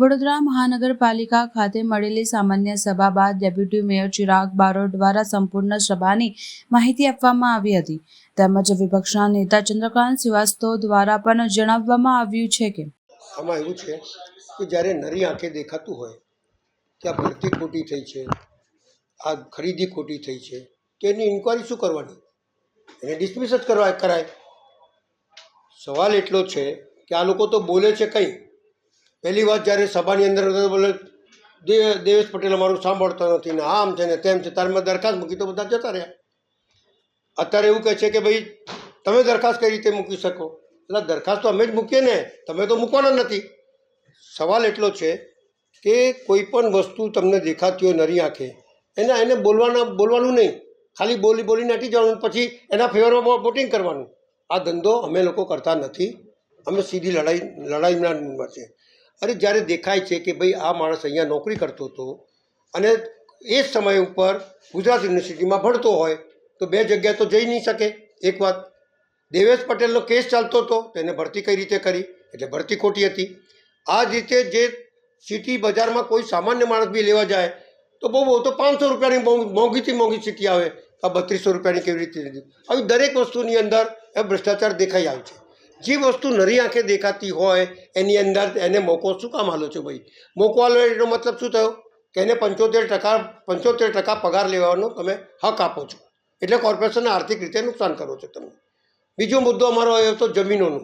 વડોદરા મહાનગરપાલિકા ખાતે મળેલી સામાન્ય સભા બાદ ડેપ્યુટી મેયર ચિરાગ બારોટ દ્વારા સંપૂર્ણ સભાની માહિતી આપવામાં આવી હતી. તેમજ વિપક્ષના નેતા ચંદ્રકાંત શ્રીવાસ્તવ દ્વારા પણ જણાવવામાં આવ્યું છે કે આમાં એવું છે કે જ્યારે નરી આંખે દેખાતું હોય કે આ ભરતી ખોટી થઈ છે, આ ખરીદી ખોટી થઈ છે, તો એની ઇન્કવાયરી શું કરવાની? એને ડિસમિસ જ કરવા કરાય. સવાલ એટલો છે કે આ લોકો તો બોલે છે કંઈ. પહેલી વાત જ્યારે સભાની અંદર બોલે દેવેશ પટેલ અમારું સાંભળતો નથી ને આમ છે ને તેમ છે. તારે મેં દરખાસ્ત મૂકી તો બધા જતા રહ્યા. અત્યારે એવું કહે છે કે ભાઈ, તમે દરખાસ્ત કઈ રીતે મૂકી શકો? એટલે દરખાસ્ત તો અમે જ મૂકીએ ને, તમે તો મૂકવાના નથી. સવાલ એટલો છે કે કોઈ પણ વસ્તુ તમને દેખાતી હોય નરી આંખે, એના એને બોલવાના, બોલવાનું નહીં. ખાલી બોલી બોલીને હટી જવાનું, પછી એના ફેવરમાં વોટિંગ કરવાનું. આ ધંધો અમે લોકો કરતા નથી. અમે સીધી લડાઈ લડાઈના છીએ અરે જ્યારે દેખાય છે કે ભાઈ આ માણસ અહીંયા નોકરી કરતો હતો અને એ જ સમય ઉપર ગુજરાત યુનિવર્સિટીમાં ભણતો હોય, તો બે જગ્યાએ તો જઈ નહીં શકે. એક વાત, દેવેશ પટેલનો કેસ ચાલતો હતો તેને ભરતી કઈ રીતે કરી? એટલે ભરતી ખોટી હતી. આ જ રીતે જે સિટી બજારમાં કોઈ સામાન્ય માણસ બી લેવા જાય, તો બહુ બહુ, તો પાંચસો રૂપિયાની મોંઘીથી મોંઘી સિટી આવે. આ બત્રીસો રૂપિયાની કેવી રીતે આવી દરેક વસ્તુની અંદર એ ભ્રષ્ટાચાર દેખાઈ આવે છે. જે વસ્તુ નરી આંખે દેખાતી હોય, એની અંદર એને મોકો શું કામ હાલો છો ભાઈ? મોકો હાલો એનો મતલબ શું થયો? કે એને પંચોતેર ટકા પંચોતેર ટકા પગાર લેવાનો તમે હક આપો છો. એટલે કોર્પોરેશનને આર્થિક રીતે નુકસાન કરો છો તમે. બીજો મુદ્દો અમારો આવ્યો હતો જમીનોનો.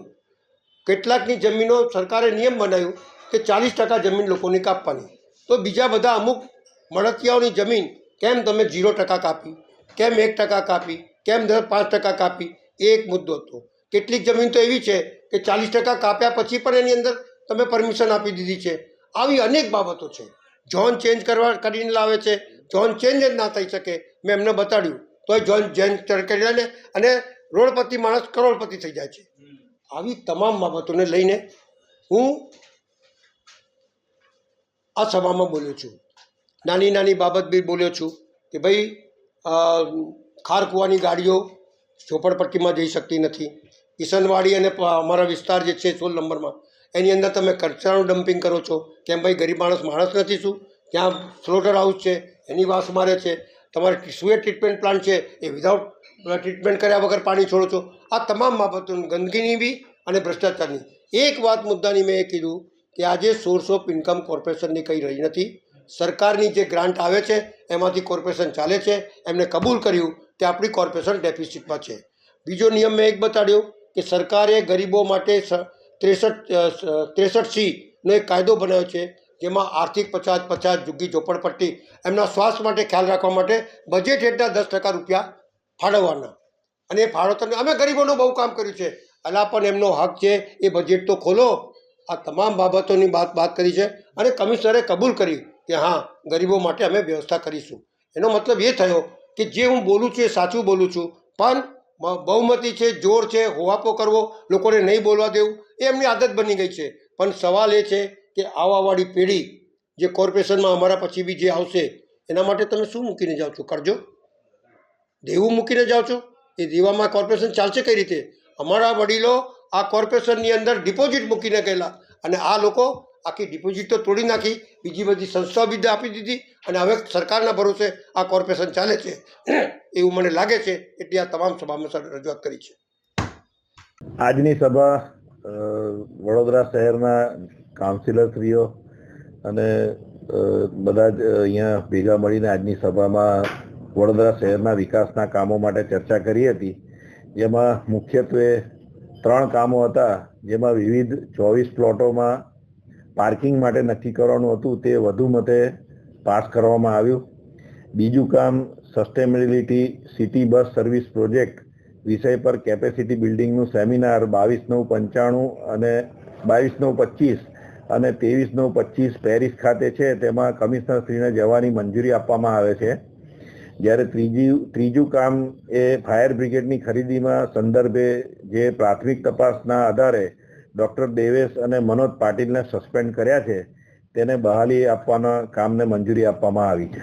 કેટલાકની જમીનો સરકારે નિયમ બનાવ્યું કે ચાલીસ ટકા જમીન લોકોની કાપવાની. તો બીજા બધા અમુક મળતિયાઓની જમીન કેમ તમે ઝીરો ટકા કાપી? કેમ એક ટકા કાપી? કેમ દર પાંચ ટકા કાપી? એ એક મુદ્દો હતો. કેટલીક જમીન તો એવી છે કે ચાલીસ ટકા કાપ્યા પછી પણ એની અંદર તમે પરમિશન આપી દીધી છે. આવી અનેક બાબતો છે. ઝોન ચેન્જ કરવા કરીને લાવે છે. ઝોન ચેન્જ જ ના થઈ શકે. મેં એમને બતાડ્યું. તોય ઝોન ચેન્જ કરીને અને રોડપતિ માણસ કરોડપતિ થઈ જાય છે. આવી તમામ બાબતોને લઈને હું આ સભામાં બોલ્યો છું. નાની નાની બાબત બી બોલ્યો છું કે ભાઈ ખાર ખારકુવાની ગાડીઓ ઝોપડપટ્ટીમાં જઈ શકતી નથી. કિશનવાડી અને અમારા વિસ્તાર જે છે સોળ નંબરમાં, એની અંદર તમે કચરાનું ડમ્પિંગ કરો છો. કેમ ભાઈ, ગરીબ માણસ માણસ નથી શું? ત્યાં સ્લોટર હાઉસ છે, એની વાસ મારે છે. તમારે સુએ ટ્રીટમેન્ટ પ્લાન્ટ છે? એ વિધાઉટ ટ્રીટમેન્ટ કર્યા વગર પાણી છોડો છો. આ તમામ બાબતો ગંદકીની બી અને ભ્રષ્ટાચારની. એક વાત મુદ્દાની મેં એ કીધું કે આજે સોર્સ ઓફ ઇન્કમ કોર્પોરેશનની કંઈ રહી નથી. સરકારની જે ગ્રાન્ટ આવે છે, એમાંથી કોર્પોરેશન ચાલે છે. એમને કબૂલ કર્યું કે આપણી કોર્પોરેશન ડેફિસિટમાં છે. બીજો નિયમ મેં એક બતાડ્યો. કે સરકારે ગરીબો માટે ત્રેસઠ ત્રેસઠ સીનો એક કાયદો બનાવ્યો છે, જેમાં આર્થિક પછાત પછાત ઝુગ્ગી ઝોપડપટ્ટી એમના સ્વાસ્થ્ય માટે ખ્યાલ રાખવા માટે બજેટ હેઠળ દસ ટકા રૂપિયા ફાળવવાના. અને એ ફાળવતાને, અમે ગરીબોનું બહુ કામ કર્યું છે. અલા પણ એમનો હક છે, એ બજેટ તો ખોલો. આ તમામ બાબતોની વાત વાત કરી છે. અને કમિશનરે કબૂલ કરી કે હા, ગરીબો માટે અમે વ્યવસ્થા કરીશું. એનો મતલબ એ થયો કે જે હું બોલું છું એ સાચું બોલું છું. પણ બહુમતી છે, જોર છે હોવાપો કરવો, લોકોને નહીં બોલવા દેવું, એ એમની આદત બની ગઈ છે. પણ સવાલ એ છે કે આવવાવાળી પેઢી જે કોર્પોરેશનમાં અમારા પછી બી જે આવશે, એના માટે તમે શું મૂકીને જાઓ છો? કરજો. દેવું મૂકીને જાઓ છો? એ દેવામાં કોર્પોરેશન ચાલશે કઈ રીતે? અમારા વડીલો આ કોર્પોરેશનની અંદર ડિપોઝિટ મૂકીને ગયેલા અને આ લોકો આખી ડિપોઝિટ તો તોડી નાખી, બીજી બધી સંસ્થાઓ બી આપી દીધી અને હવે સરકારના ભરોસે આ કોર્પોરેશન ચાલે છે. એવું મને લાગે છે, એટલે આ તમામ સભામાં રજૂઆત કરી છે. આજની સભા વડોદરા શહેરના કાઉન્સિલરશ્રીઓ અને બધા જ અહીંયા ભેગા મળીને આજની સભામાં વડોદરા શહેરના વિકાસના કામો માટે ચર્ચા કરી હતી. જેમાં મુખ્યત્વે ત્રણ કામો હતા. જેમાં વિવિધ ચોવીસ પ્લોટોમાં પાર્કિંગ માટે નક્કી કરવાનું હતું. તે વધુ મતે પાસ કરવામાં આવ્યું. બીજું કામ sustainability city bus service project વિષય પર કેપેસિટી બિલ્ડિંગનું સેમિનાર બાવીસ નવ પંચાણું અને બાવીસ નવ પચીસ અને ત્રેવીસ નવ પચીસ પેરિસ ખાતે છે. તેમાં કમિશનરશ્રીને જવાની મંજૂરી આપવામાં આવે છે. જ્યારે ત્રીજી, ત્રીજું કામ એ ફાયર બ્રિગેડની ખરીદીમાં સંદર્ભે જે પ્રાથમિક તપાસના આધારે ડૉક્ટર દેવેશ અને મનોજ પાટીલને સસ્પેન્ડ કર્યા છે. તેને બહાલી આપવાના કામને મંજૂરી આપવામાં આવી છે.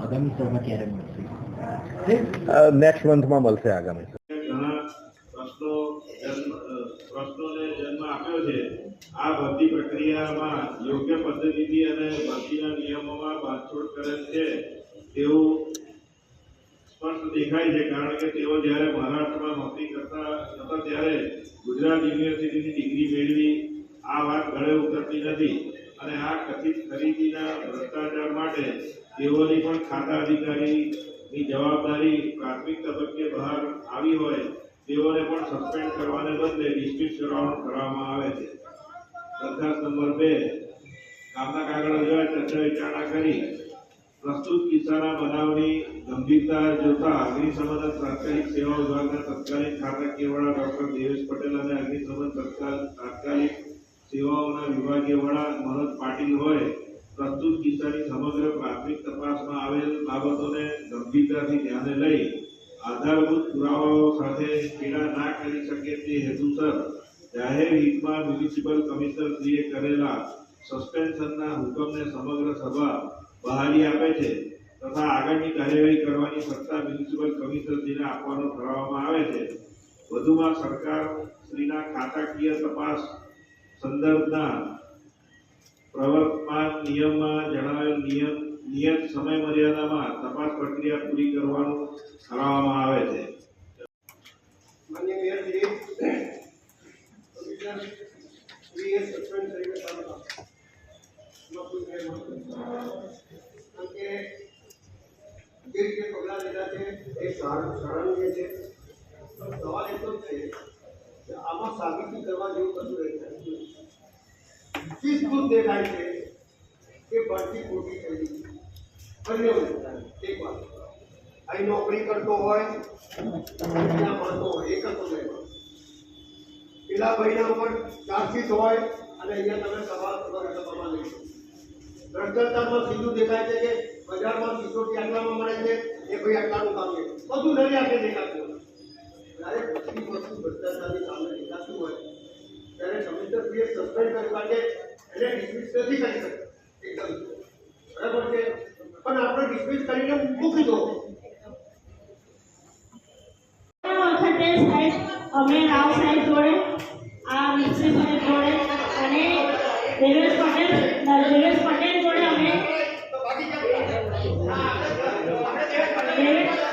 આગામી સભા ક્યારે મળશે? નેક્સ્ટ મંથમાં મળશે આગામી. પ્રશ્નોને જન્મ આપ્યો છે આ ભરતી પ્રક્રિયામાં યોગ્ય પદ્ધતિથી અને ભરતીના નિયમોમાં બાંધછોડ કરેલ છે તેવું સ્પષ્ટ દેખાય છે કારણ કે તેઓ જ્યારે મહારાષ્ટ્રમાં નોકરી કરતા હતા ત્યારે ગુજરાત યુનિવર્સિટીની ડિગ્રી મેળવી આ વાત ગળે ઉતરતી નથી. અને આ કથિત ખરીદીના ભ્રષ્ટાચાર માટે તેઓની પણ ખાતા અધિકારીની જવાબદારી પ્રાથમિક તબક્કે બહાર આવી હોય, તેઓને પણ સસ્પેન્ડ કરવાને બદલે ડિસ્મિસ કરવાનું કરવામાં આવે છે. દરખાસ્ત નંબર બે કામના કાગળો જેવા ચર્ચા વિચારણા કરી. પ્રસ્તુત કિસ્સાના બનાવની ગંભીરતા જોતા અગ્નિશમન તાત્કાલિક સેવા વિભાગના તત્કાલિક ખાતાકીય વડા ડોક્ટર દેવેશ પટેલ અને અગ્નિશમન તત્કાલ તાત્કાલિક સેવાઓના વિભાગીય વડા મનોજ પાટીલ હોય, પ્રસ્તુત કિસ્સાની સમગ્ર પ્રાથમિક તપાસમાં આવેલ બાબતોને ગંભીરતાથી ધ્યાને લઈ આધારભૂત પુરાવાઓ સાથે પીડા ના કરી શકે તે હેતુસર જાહેર હિતમાં મ્યુનિસિપલ કમિશનરશ્રીએ કરેલા સસ્પેન્શનના હુકમને સમગ્ર સભા બહાલી આપે છે તથા આગળની કાર્યવાહી કરવાની સત્તા મ્યુનિસિપલ કમિશનરશ્રીને આપવાનો ઠરાવવામાં આવે છે. વધુમાં સરકાર શ્રીના ખાતાકીય તપાસ સંદર્ભના પ્રવર્તમાન નિયમમાં જણાવેલ નિયમ, નિયત સમય મર્યાદામાં તપાસ પ્રક્રિયા પૂરી કરવાનું ઠરાવવામાં આવે છે. જે લીધા છે, એ સારું સરાહનીય છે પણ સવાલ એટલો જ છે કે આમાં સાબિતી કરવા જેવું કશું રહેતું નથી. ચીજભૂત દેખાય છે કે ભરતી ખોટી થઈ ગઈ બંને વસ્તુ. એક વાત અહીં નોકરી કરતો હોય ત્યાં માનતો હોય એક જ સમયમાં પેલા ભાઈના ઉપર ચાર્જશીટ હોય અને અહીંયા તમે સવાલ કરો સભામાં લઈશું ભ્રષ્ટાચારમાં સીધું દેખાય છે કે બજારમાં સિસોટી આટલામાં મળે છે એ ભાઈ આટલાનું કામ છે। બધું નરી આંખે દેખાતું હોય। જ્યારે બધી વસ્તુ ભ્રષ્ટાચારની સામે દેખાતું હોય, ત્યારે કમિશનરશ્રીએ સસ્પેન્ડ કર્યું કારણ પણ આપણે ડિસમિસ કરીને મૂકી દો. વખતે સાહેબ અમે રાવ સાહેબ જોડે આ મિસ્ત્રી સાહેબ જોડે અને દેવેશ પટેલ દેવેશ પટેલ જોડે અમે દેવેશ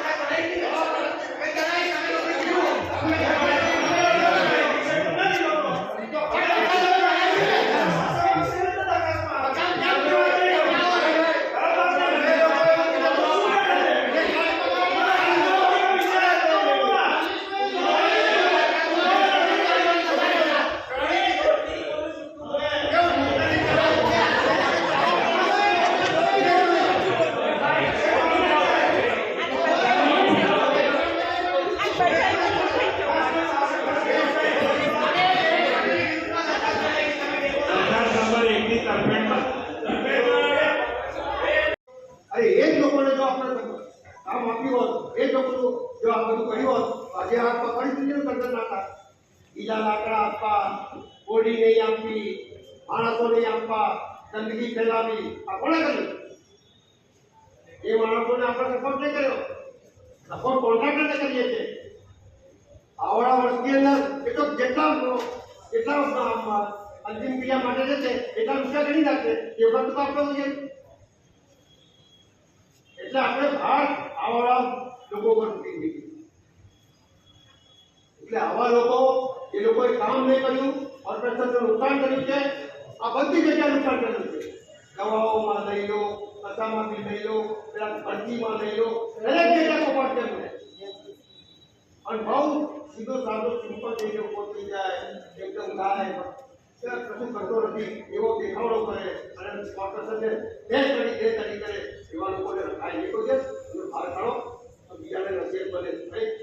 દરખાસ્ત નંબર એકની તરફેણમાં અરે એ જ લોકોને જો આપણે કામ આપ્યું હોત એ જ લોકોનું જો આ બધું કર્યું હોત તો આજે આ તો પરિસ્થિતિનું સર્જન ના થાય બીજા લાકડા આપવા ઓડી નહીં આપવી માણસો નહીં આપવા ગંદકી ફેલાવી. આ કોણે કર્યું? એ માણસોને આપણે સપોર્ટ નહીં કર્યો. સપોર્ટ કોન્ટ્રાક્ટરને કરીએ છીએ. આવડા વર્ષની અંદર એ તો જેટલા જેટલા અંતિમ ક્રિયા માટે જશે એટલા રૂપિયા ગણી નાખશે એવડા તો આપણે જોઈએ એટલે આપણે ભાર આવા લોકો પર મૂકી દીધી. એટલે આવા લોકો, એ લોકોએ કામ નહીં કર્યું કોર્પોરેશનનું નુકસાન કર્યું છે. આ બધી જગ્યાએ નુકસાન કર્યું છે. દવાઓમાં લઈ લો નશામાંથી લઈ લો, પેલા ભરતીમાં લઈ લો, દરેક જગ્યાએ કપાટ મને અને બહુ સીધો સાધો સિમ્પલ થઈ ગયો પહોંચી જાય, એકદમ ગાય. ત્યાં કશું કરતો નથી. એવો દેખાવડો કરે અને કોર્પોરેશનને બે કરી બે કરી કરે. એવા લોકોને રખાય નીકળો છે. તમે બહાર બીજાને નસીબ બને. નહીં